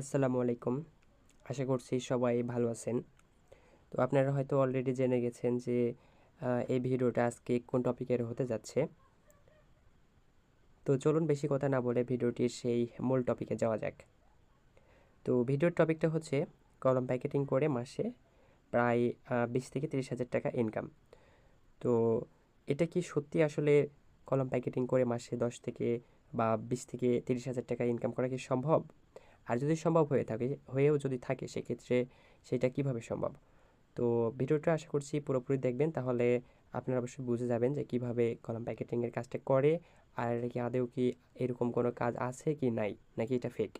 আসসালামু আলাইকুম। আশা করছি সবাই ভালো আছেন। তো আপনারা হয়তো অলরেডি জেনে গেছেন যে এই ভিডিওটা আজকে কোন টপিকের হতে যাচ্ছে। তো চলুন বেশি কথা না বলে ভিডিওটির সেই মূল টপিকে যাওয়া যাক। তো ভিডিওর টপিকটা হচ্ছে, কলম প্যাকেটিং করে মাসে প্রায় বিশ থেকে তিরিশ হাজার টাকা ইনকাম তো এটা কি সত্যি আসলে কলম প্যাকেটিং করে মাসে দশ থেকে বা বিশ থেকে তিরিশ হাজার টাকা ইনকাম করা কি সম্ভব? আর যদি সম্ভব হয়ে থাকে, হয়েও যদি থাকে, সেক্ষেত্রে সেটা কীভাবে সম্ভব? তো ভিডিওটা আশা করছি পুরোপুরি দেখবেন, তাহলে আপনারা অবশ্যই বুঝে যাবেন যে কীভাবে কলম প্যাকেটিংয়ের কাজটা করে, আর কি আদৌ কি এরকম কোনো কাজ আছে কি নাই, নাকি এটা ফেক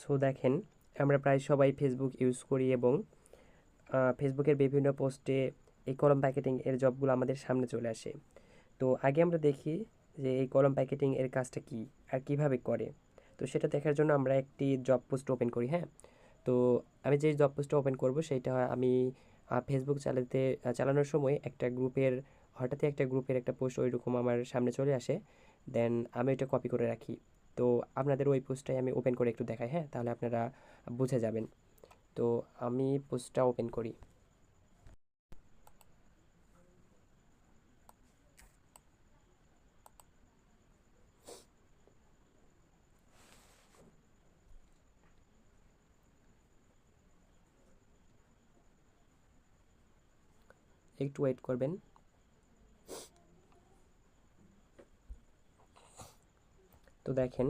সো দেখেন, আমরা প্রায় সবাই ফেসবুক ইউজ করি এবং ফেসবুকের বিভিন্ন পোস্টে এই কলম প্যাকেটিং এর জবগুলো আমাদের সামনে চলে আসে। তো আগে আমরা দেখি যে এই কলম প্যাকেটিং এর কাজটা কি আর কীভাবে করে। তো সেটা দেখার জন্য আমরা একটি জব পোস্ট ওপেন করি হ্যাঁ? তো আমি যে জব পোস্টটা ওপেন করব সেইটা আমি ফেসবুক চালাতে চালানোর সময় একটা গ্রুপের, হঠাৎই একটা গ্রুপের একটা পোস্ট ওইরকম আমার সামনে চলে আসে। দেন আমি ওইটা কপি করে রাখি। তো আপনাদের ওই পোস্টটাই আমি ওপেন করে একটু দেখাই হ্যাঁ? তাহলে আপনারা বুঝে যাবেন। তো আমি পোস্টটা ওপেন করি। একটু ওয়েট করবেন। তো দেখেন,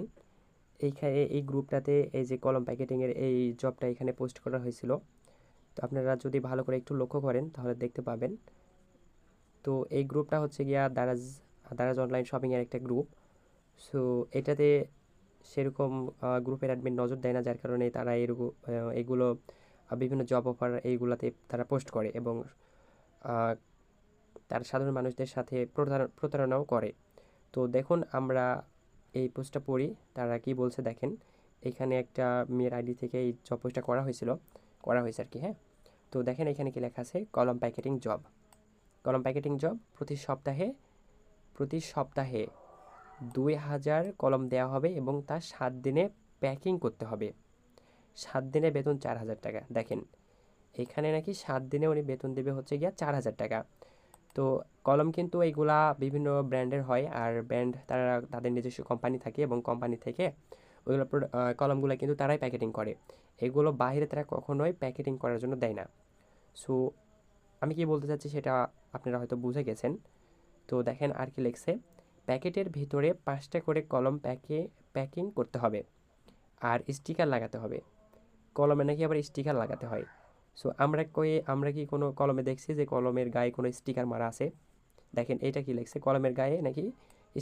এইখানে এই গ্রুপটাতে এই যে কলম প্যাকেটিংয়ের এই জবটা এখানে পোস্ট করা হয়েছিল। তো আপনারা যদি ভালো করে একটু লক্ষ্য করেন, তাহলে দেখতে পাবেন। তো এই গ্রুপটা হচ্ছে গিয়া দারাজ দারাজ অনলাইন শপিংয়ের একটা গ্রুপ সো এটাতে সেরকম গ্রুপের অ্যাডমিন নজর দেয় না, যার কারণে তারা এরকম এগুলো বিভিন্ন জব অফার এইগুলাতে তারা পোস্ট করে এবং তারা সাধারণ মানুষদের সাথে প্রতার- প্রতারণাও করে। তো দেখুন, আমরা এই পোস্টটা পড়ি, তারা কি বলছে দেখেন। এখানে একটা মেয়ের আইডি থেকে এই জব পোস্টটা করা হয়েছিল, করা হয়েছে আর কি হ্যাঁ? তো দেখেন, এখানে কি লেখা আছে, কলম প্যাকেটিং জব কলম প্যাকেটিং জব প্রতি সপ্তাহে প্রতি সপ্তাহে দুই হাজার কলম দেওয়া হবে এবং তা সাত দিনে প্যাকিং করতে হবে। সাত দিনে বেতন চার হাজার টাকা, দেখেন। এখানে নাকি সাত দিনে উনি বেতন দেবে হচ্ছে গিয়া চার হাজার টাকা। তো কলম কিন্তু এইগুলা বিভিন্ন ব্র্যান্ডের হয় আর ব্র্যান্ড তারা তাদের নিজস্ব কোম্পানি থাকে এবং কোম্পানি থেকে ওইগুলো কলমগুলো কিন্তু তারাই প্যাকেটিং করে। এগুলো বাইরে তারা কখনোই প্যাকেটিং করার জন্য দেয় না। সো আমি কি বলতে চাচ্ছি সেটা আপনারা হয়তো বুঝে গেছেন। তো দেখেন আর কি লিখছে, প্যাকেটের ভিতরে পাঁচটা করে কলম প্যাকে, প্যাকিং করতে হবে আর স্টিকার লাগাতে হবে। কলমে নাকি আবার স্টিকার লাগাতে হয়। সো আমরা কই, আমরা কি কোনো কলমে দেখছি যে কলমের গায়ে কোনো স্টিকার মারা আছে? দেখেন এটা কি লিখছে? কলমের গায়ে নাকি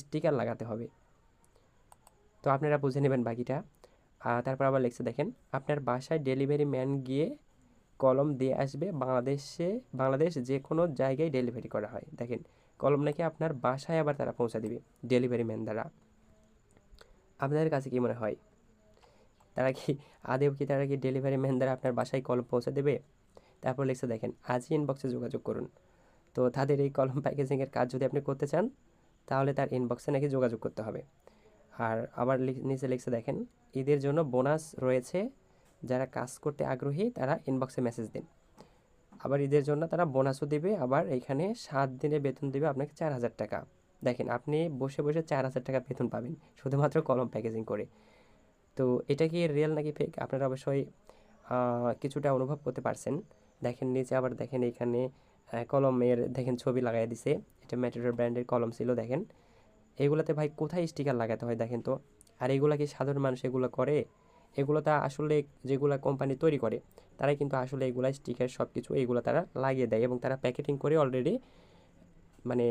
স্টিকার লাগাতে হবে। তো আপনারা বুঝে নেবেন বাকিটা। তারপর আবার লিখছে, দেখেন, আপনার বাসায় ডেলিভারি ম্যান গিয়ে কলম দিয়ে আসবে। বাংলাদেশে, বাংলাদেশ যে কোনো জায়গায় ডেলিভারি করা হয়। দেখেন, কলম নাকি আপনার বাসায় আবার তারা পৌঁছে দিবে ডেলিভারি ম্যান দ্বারা। আপনাদের কাছে কি মনে হয়? তারা কি, আদেও কি তারা কি ডেলিভারি ম্যান দ্বারা আপনার বাসায় কলম পৌঁছে দেবে? তারপর লিখছে দেখেন আজই ইনবক্সে যোগাযোগ করুন। তো তাদের এই কলম প্যাকেজিংয়ের কাজ যদি আপনি করতে চান, তাহলে তার ইনবক্সে নাকি যোগাযোগ করতে হবে। আর আবার নিচে লিখছে দেখেন, ঈদের জন্য বোনাস রয়েছে, যারা কাজ করতে আগ্রহী তারা ইনবক্সে মেসেজ দিন। আবার ঈদের জন্য তারা বোনাসও দিবে, আবার এখানে সাত দিনে বেতন দিবে আপনাকে চার হাজার টাকা। দেখেন, আপনি বসে বসে চার হাজার টাকা বেতন পাবেন, শুধুমাত্র কলম প্যাকেজিং করে। তো এটা কি রিয়েল নাকি ফেক আপনারা অবশ্যই কিছুটা অনুভব করতে পারছেন। দেখেন নিচে আবার দেখেন এখানে কলমের দেখেন ছবি লাগাই দিছে। এটা ম্যাটেরিয়াল ব্র্যান্ডের কলম ছিল, দেখেন। এগুলাতে ভাই কোথায় স্টিকার লাগাতে হয় দেখেন তো? আর এগুলা কি সাধারণ মানুষ এগুলো করে? এগুলো তা আসলে যেগুলা কোম্পানি তৈরি করে, তারাই কিন্তু আসলে এগুলা স্টিকার সব কিছু এগুলো তারা লাগিয়ে দেয় এবং তারা প্যাকেটিং করে অলরেডি মানে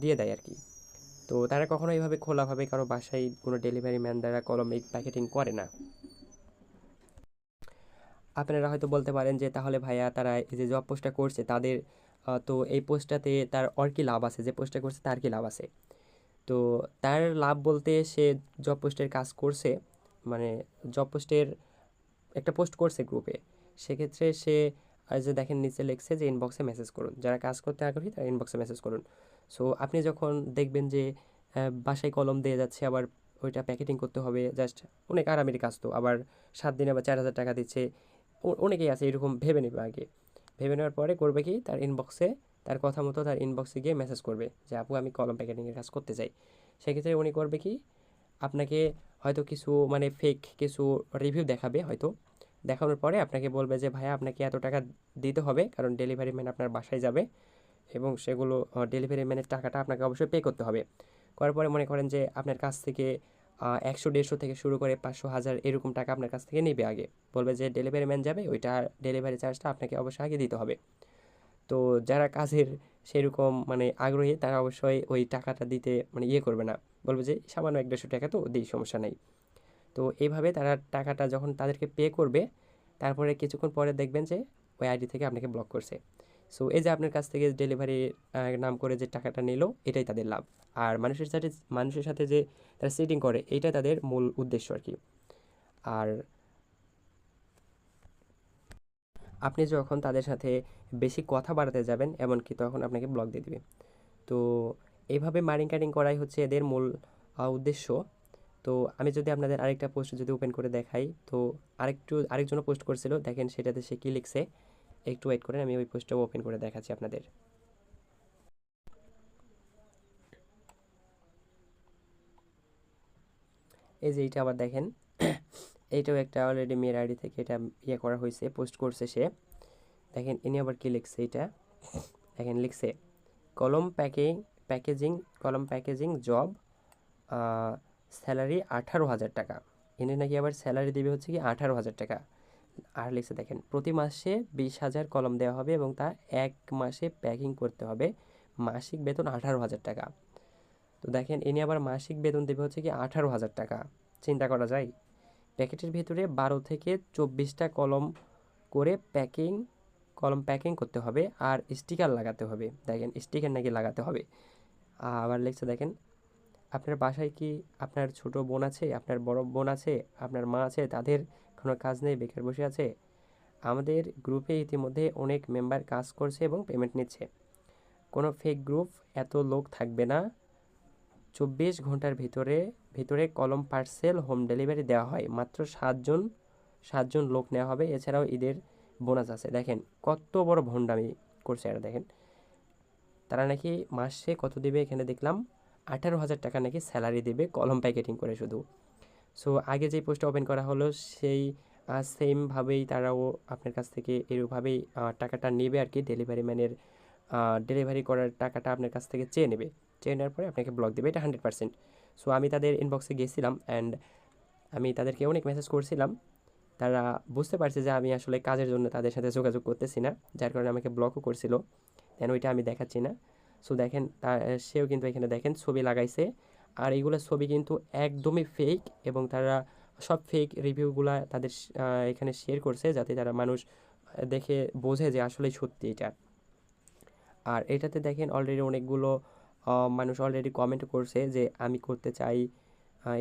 দিয়ে দেয় আর কি। তো তারা কখনো এইভাবে খোলাভাবে কারও বাসায় কোনো ডেলিভারি ম্যান দ্বারা কলম এই প্যাকেটিং করে না। আপনারা হয়তো বলতে পারেন যে, তাহলে ভাইয়া তারা এই যে জব পোস্টটা করছে, তাদের তো এই পোস্টটাতে তার ওর কি লাভ আছে? যে পোস্টটা করছে, তার কি লাভ আছে? তো তার লাভ বলতে সে জব পোস্টের কাজ করছে মানে জব পোস্টের একটা পোস্ট করছে গ্রুপে সেক্ষেত্রে সে আর যে দেখেন, নিচে লিখছে যে ইনবক্সে মেসেজ করুন। যারা কাজ করতে আগ্রহী, তারা ইনবক্সে মেসেজ করুন। সো আপনি যখন দেখবেন যে বাসায় কলম দিয়ে যাচ্ছে, আবার ওইটা প্যাকেটিং করতে হবে, জাস্ট অনেক আরামের কাজ তো, আবার সাত দিনে বা চার হাজার টাকা দিচ্ছে অনেকেই আছে এরকম ভেবে নেবে আগে। ভেবে নেওয়ার পরে করবে কি, তার ইনবক্সে তার কথা মতো তার ইনবক্সে গিয়ে মেসেজ করবে যে, আপু, আমি কলম প্যাকেটিংয়ের কাজ করতে চাই। সেক্ষেত্রে উনি করবে কি, আপনাকে হয়তো কিছু মানে ফেক কিছু রিভিউ দেখাবে হয়তো। দেখানোর পরে আপনাকে বলবে যে, ভাইয়া, আপনাকে এত টাকা দিতে হবে, কারণ ডেলিভারি ম্যান আপনার বাসায় যাবে। এবং সেগুলো ডেলিভারি ম্যানের টাকাটা আপনাকে অবশ্যই পে করতে হবে। করার পরে মনে করেন যে আপনার কাছ থেকে একশো, দেড়শো থেকে শুরু করে পাঁচশো, হাজার এরকম টাকা আপনার কাছ থেকে নেবে আগে। বলবে যে ডেলিভারি ম্যান যাবে, ওইটা ডেলিভারি চার্জটা আপনাকে অবশ্যই আগে দিতে হবে। তো যারা কাজের সেরকম মানে আগ্রহী, তারা অবশ্যই ওই টাকাটা দিতে মানে ইয়ে করবে না। বলবে যে সামান্য এক দেড়শো টাকা তো দিই, সমস্যা নেই। তো এইভাবে তারা টাকাটা যখন তাদেরকে পে করবে, তারপরে কিছুক্ষণ পরে দেখবেন যে ওই আইডি থেকে আপনাকে ব্লক করছে। সো এই যে আপনার কাছ থেকে ডেলিভারি নাম করে যে টাকাটা নিল, এটাই তাদের লাভ। আর মানুষের সাথে মানুষের সাথে যে তারা সেটিং করে এইটাই তাদের মূল উদ্দেশ্য আর কি। আর আপনি যখন তাদের সাথে বেশি কথা বাড়াতে যাবেন, এমনকি তখন আপনাকে ব্লক দিয়ে দিবে। তো এইভাবে মারিং কাটিং করাই হচ্ছে এদের মূল উদ্দেশ্য। তো, আমি যদি আপনাদের আরেকটা পোস্ট যদি ওপেন করে দেখাই, তো আরেকটু, আরেকজনও পোস্ট করছিল। দেখেন সেটাতে সে কী লিখছে। একটু ওয়েট করেন, আমি ওই পোস্টটা ওপেন করে দেখাচ্ছি আপনাদের। এই যে এইটা আবার দেখেন, এইটাও একটা অলরেডি মেয়ের আইডি থেকে এটা ইয়ে করা হয়েছে পোস্ট করছে সে। দেখেন, ইনি আবার কী লিখছে এটা দেখেন, লিখছে, কলম প্যাকিং প্যাকেজিং, কলম প্যাকেজিং জব স্যালারি আঠারো হাজার টাকা। ইনি নাকি আবার স্যালারি দেবে হচ্ছে কি আঠারো হাজার টাকা। আর লিখছে দেখেন, প্রতি মাসে বিশ হাজার কলম দেওয়া হবে এবং তা এক মাসে প্যাকিং করতে হবে। মাসিক বেতন আঠারো হাজার টাকা। তো দেখেন ইনি আবার মাসিক বেতন দেবে হচ্ছে কি আঠারো হাজার টাকা। চিন্তা করা যায়। প্যাকেটের ভিতরে বারো থেকে চব্বিশটা কলম করে প্যাকিং, কলম প্যাকিং করতে হবে আর স্টিকার লাগাতে হবে। দেখেন, স্টিকার নাকি লাগাতে হবে। আবার লিখছে দেখেন, আপনার বাসায় কি আপনার ছোট বোন আছে, আপনার বড় বোন আছে, আপনার মা আছে, তাদের কোনো কাজ নেই, বেকার বসে আছে। আমাদের গ্রুপে ইতিমধ্যে অনেক মেম্বার কাজ করছে এবং পেমেন্ট নিচ্ছে। কোনো ফেক গ্রুপ এত লোক থাকবে না। চব্বিশ ঘণ্টার ভিতরে ভিতরে কলম পার্সেল হোম ডেলিভারি দেওয়া হয়। মাত্র সাতজন সাতজন লোক নেওয়া হবে। এছাড়াও ঈদের বোনাস আছে। দেখেন, কত বড় ভণ্ডামি করছে এরা, দেখেন। তারা নাকি মাসে কত দেবে এখানে দেখলাম? আঠারো হাজার টাকা নাকি স্যালারি দেবে কলম প্যাকেটিং করে শুধু। সো আগে যে পোস্টটা ওপেন করা হলো, সেই সেমভাবেই তারাও আপনার কাছ থেকে এরকমভাবেই টাকাটা নেবে আর কি ডেলিভারি ম্যানের ডেলিভারি করার টাকাটা আপনার কাছ থেকে চেয়ে নেবে। চেয়ে নেওয়ার পরে আপনাকে ব্লক দেবে। এটা হান্ড্রেড পার্সেন্ট সো আমি তাদের ইনবক্সে গিয়েছিলাম অ্যান্ড আমি তাদেরকে অনেক মেসেজ করছিলাম। তারা বুঝতে পারছে যে আমি আসলে কাজের জন্য তাদের সাথে যোগাযোগ করতেছি না, যার কারণে আমাকে ব্লকও করছিল। দেন ওইটা আমি দেখাচ্ছি না। সো দেখেন সেও কিন্তু এখানে দেখেন, ছবি লাগাইছে। আর এইগুলো ছবি কিন্তু একদমই ফেক এবং তারা সব ফেক রিভিউগুলা তাদের এখানে শেয়ার করছে যাতে তারা মানুষ দেখে, বোঝে যে আসলেই সত্যি এটা। আর এটাতে দেখেন অলরেডি অনেকগুলো মানুষ অলরেডি কমেন্ট করছে যে আমি করতে চাই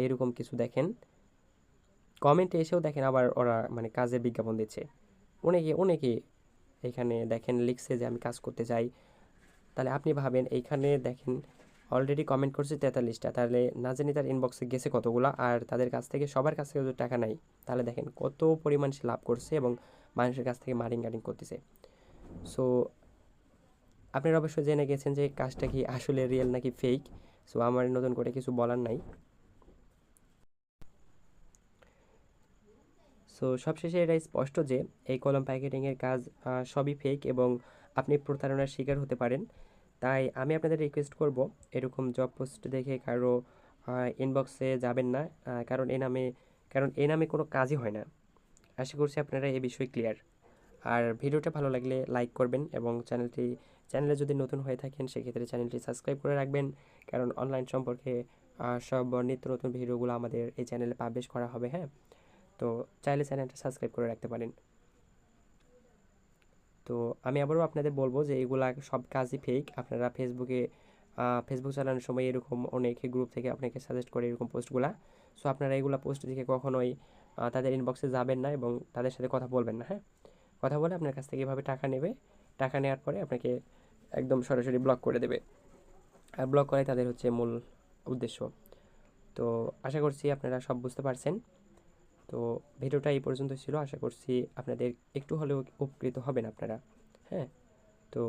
এরকম কিছু দেখেন। কমেন্টে এসেও দেখেন আবার ওরা মানে কাজের বিজ্ঞাপন দিচ্ছে। অনেকে অনেকে এখানে দেখেন লিখছে যে আমি কাজ করতে চাই। তাহলে আপনি ভাবেন এইখানে দেখেন অলরেডি কমেন্ট করছে তেতাল্লিশটা। তাহলে না জানি তার ইনবক্সে গেছে কতগুলো, আর তাদের কাছ থেকে সবার কাছ থেকে যদি টাকা নাই, তাহলে দেখেন কত পরিমাণ সে লাভ করছে এবং মানুষের কাছ থেকে মারিং গার্ডিং করতেছে। সো আপনারা অবশ্যই জেনে গেছেন যে কাজটা কি আসলে রিয়েল নাকি ফেক সো আমার নতুন করে কিছু বলার নাই। সো সবশেষে এটাই স্পষ্ট যে এই কলম প্যাকেটিংয়ের কাজ সবই ফেক এবং আপনি প্রতারণার শিকার হতে পারেন। তাই আমি আপনাদের রিকোয়েস্ট করব, এরকম জব পোস্ট দেখে কারও ইনবক্সে যাবেন না কারণ এ নামে, কারণ এ নামে কোনো কাজই হয় না। আশা করছি আপনারা এই বিষয়ে ক্লিয়ার আর ভিডিওটা ভালো লাগলে লাইক করবেন এবং চ্যানেলটি, চ্যানেলে যদি নতুন হয়ে থাকেন, সেক্ষেত্রে চ্যানেলটি সাবস্ক্রাইব করে রাখবেন, কারণ অনলাইন সম্পর্কে সব নিত্য নতুন ভিডিওগুলো আমাদের এই চ্যানেলে পাবলিশ করা হবে হ্যাঁ? তো চাইলে চ্যানেলটা সাবস্ক্রাইব করে রাখতে পারেন। তো আমি আবারও আপনাদের বলব যে এগুলা সব কাজই ফেক আপনারা ফেসবুকে ফেসবুক চালানোর সময় এরকম অনেক গ্রুপ থেকে আপনাকে সাজেস্ট করে এরকম পোস্টগুলা সো আপনারা এগুলো পোস্ট দেখে কখনোই তাদের ইনবক্সে যাবেন না এবং তাদের সাথে কথা বলবেন না হ্যাঁ? কথা বলে আপনার কাছ থেকে এভাবে টাকা নেবে। টাকা নেওয়ার পরে আপনাকে একদম সরাসরি ব্লক করে দেবে। আর ব্লক করাই তাদের হচ্ছে মূল উদ্দেশ্য। তো, আশা করছি আপনারা সব বুঝতে পারছেন। তো ভিডিওটা এই পর্যন্ত ছিল। আশা করছি আপনাদের একটু হলেও উপকৃত হবেন আপনারা। হ্যাঁ তো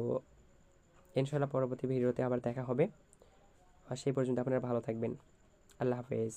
ইনশাল্লাহ পরবর্তী ভিডিওতে আবার দেখা হবে। আর সেই পর্যন্ত আপনারা ভালো থাকবেন। আল্লাহ হাফেজ।